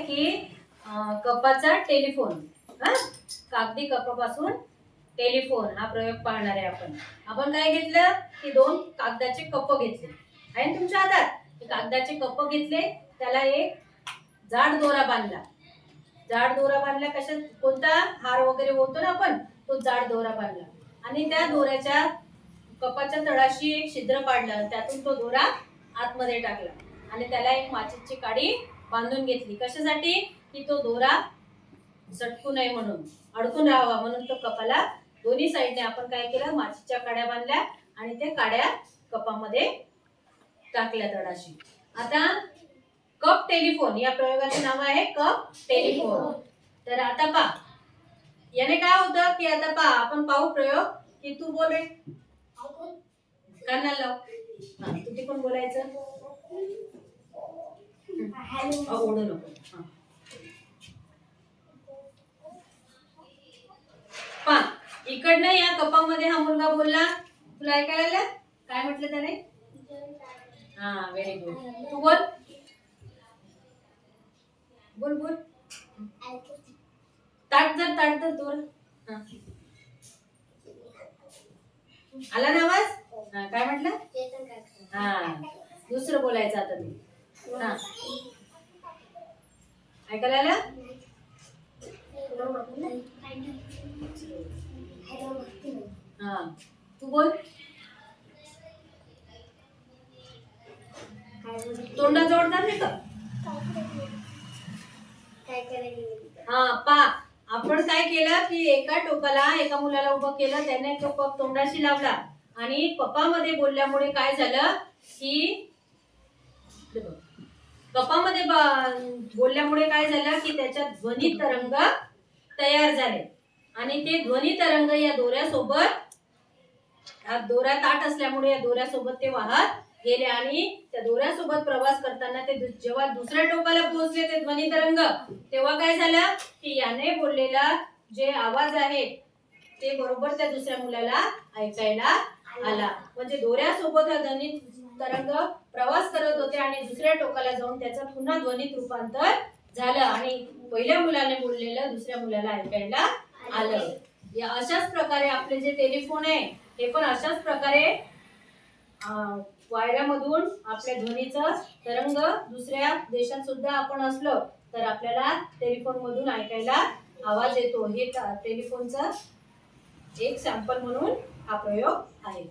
की कपाचा टेलिफोन हा? कागदी कपापासून टेलिफोन हा प्रयोग पाहणार आहे आपण. आपण काय घेतलं? की दोन कागदाचे कप घेतले. आहे तुमच्या हातात? कागदाचे कप घेतले त्याला एक जाड दोरा बांधला. जाड दोरा बांधला कशा कोणता? हार वगैरे होतो ना आपण तो जाड दोरा बांधला. आणि त्या दोऱ्याच्या कपाच्या तळाशी एक छिद्र पाडलं. त्यातून तो दोरा आतमध्ये टाकला. आणि त्याला एक माचीची काडी बांधून घेतली. कशासाठी? की तो दोरा सटकू नये म्हणून अडकून राहावा म्हणून तो कपाला दोन्ही साईडने आपण काय केलं? माचीच्या काड्या बांधल्या आणि त्या काड्या कपामध्ये टाकल्या तडाशी आता कप टेलिफोन या प्रयोगाचे नाव आहे कप टेलिफोन. तर आता पा याने काय होतं की आता पा आपण पाहू प्रयोग की तू बोले कानाला लाव. हा, तू तिकडून बोलायचं. ओढू नको. पा इकडनं या कपामध्ये हा मुलगा बोलला. तुला ऐकायला आलं? काय म्हटलं त्याने? हा व्हेरी गुड तू बोल. बोल बोल. ताट धर ताट धर दोर आला ना आवाज? काय म्हटलं? हा. दुसरं बोलायचं आता. ते ऐकायला आलं? हा. तू बोल. तोंडा जोडणार नाही का? हा पा. आपण काय केलं की एका टोकाला एका मुलाला उभं केलं त्याने तो कप तोंडाशी लावला. आणि पप्पामध्ये बोलल्यामुळे काय झालं की कपामध्ये बोलल्यामुळे काय झालं की त्याच्यात ध्वनी तरंग तयार झाले. आणि ते ध्वनी तरंग या दोऱ्यासोबत हा दोरा ताट असल्यामुळे या दोऱ्यासोबत ते वाहत गेले आणि त्या दोऱ्यासोबत प्रवास करताना ते जेव्हा दुसऱ्या टोकाला पोहोचले ते ध्वनी तरंग तेव्हा काय झालं की याने बोललेला जे आवाज आहे ते बरोबर त्या दुसऱ्या मुलाला ऐकायला आला. म्हणजे दोऱ्यासोबत हा ध्वनी तरंग प्रवास करत होते. आणि दुसऱ्या टोकाला जाऊन त्याचा पुन्हा ध्वनीत रूपांतर झालं. आणि पहिल्या मुलाने बोललेलं दुसऱ्या मुलाला ऐकायला आलं. या अशाच प्रकारे आपले जे टेलिफोन आहे हे पण अशाच प्रकारे वायरामधून वायऱ्यामधून आपल्या ध्वनीचं तरंग दुसऱ्या देशात सुद्धा आपण असलो तर आपल्याला टेलिफोन मधून ऐकायला आवाज येतो. हे टेलिफोनचा एक सॅम्पल म्हणून हा प्रयोग आहे.